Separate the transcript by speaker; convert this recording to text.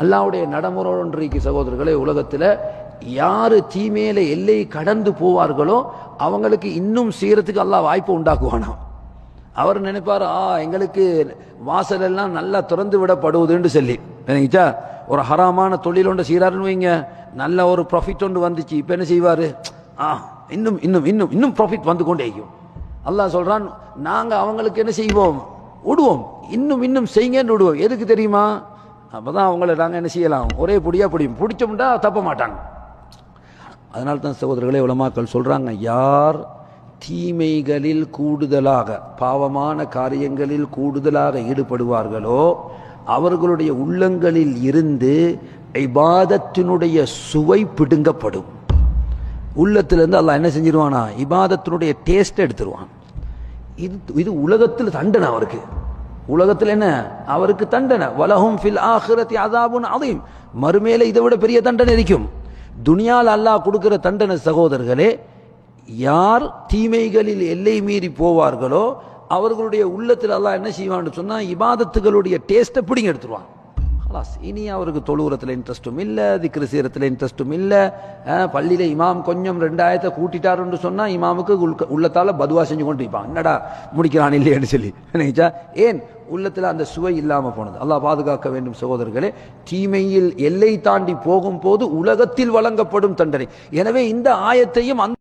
Speaker 1: அல்லாவுடைய நடைமுறை ஒன்றைக்கு சகோதரர்களே உலகத்தில் யாரு தீமையில எல்லை கடந்து போவார்களோ அவங்களுக்கு இன்னும் செய்யறதுக்கு அல்லாஹ் வாய்ப்பு உண்டாக்குவானாம் அவர் நினைப்பார் ஆ எங்களுக்கு வாசல் எல்லாம் நல்லா திறந்து விடப்படுவதுன்னு சொல்லி. நினைச்சா ஒரு ஹராமான தொழில் ஒன்று செய்கிறாருன்னு வைங்க. நல்ல ஒரு ப்ராஃபிட் ஒன்று வந்துச்சு இப்போ என்ன செய்வார்? ஆ இன்னும் இன்னும் இன்னும் இன்னும் ப்ராஃபிட் வந்து கொண்டே இருக்கும். அல்லாஹ் சொல்கிறான் நாங்கள் அவங்களுக்கு என்ன செய்வோம்? விடுவோம். இன்னும் இன்னும் செய்யுங்கன்னு விடுவோம். எதுக்கு தெரியுமா? அப்பதான் அவங்கள நாங்கள் என்ன செய்யலாம்? ஒரே பிடியாக பிடிக்கும் பிடிச்சோம்டா தப்ப மாட்டாங்க. அதனால தான் சகோதரர்களே உலமாக்கள் சொல்கிறாங்க யார் தீமைகளில் கூடுதலாக பாவமான காரியங்களில் கூடுதலாக ஈடுபடுவார்களோ அவர்களுடைய உள்ளங்களில் இருந்து இபாதத்தினுடைய சுவை பிடுங்கப்படும். உள்ளத்திலேருந்து அல்லாஹ் என்ன செஞ்சிருவானா? இபாதத்தினுடைய டேஸ்ட்டை எடுத்துருவான். இது இது உலகத்தில் தண்டனை அவருக்கு. உலகத்தில் என்ன? அவருக்கு தண்டனை. வலகும் ஃபில் ஆஹிரத்தி அதாபுன் அதையும் மறுமேலே இதை விட பெரிய தண்டனை இருக்கும் துனியால் அல்லாஹ் கொடுக்கிற தண்டனை சகோதரர்களே யார் தீமைகளில் எல்லை மீறி போவார்களோ அவர்களுடைய உள்ளத்தில் அல்லாஹ் என்ன செய்வான்னு சொன்னால் இபாதத்துகளுடைய டேஸ்ட்டை பிடிங்க எடுத்துருவான். ஹலாஸ் இனி அவருக்கு தொழுவுரத்தில் இன்ட்ரெஸ்ட்டும் இல்லை திக்ரு சீரத்தில் இன்ட்ரெஸ்ட்டும் இல்லை. பள்ளியில் இமாம் கொஞ்சம் ரெண்டாயிரத்தை கூட்டிட்டாருன்னு சொன்னால் இமாமுக்கு உள்க உள்ளத்தால் பதுவா செஞ்சு கொண்டு இருப்பான் என்னடா முடிக்கிறான் இல்லையேன்னு சொல்லி. நினைச்சா? ஏன்? உள்ளத்தில் அந்த சுவை இல்லாமல் போனது. அல்லாஹ் பாதுகாக்க வேண்டும் சகோதரர்களே. தீமையில் எல்லை தாண்டி போகும்போது உலகத்தில் வழங்கப்படும் தண்டனை. எனவே இந்த ஆயத்தையும் அந்த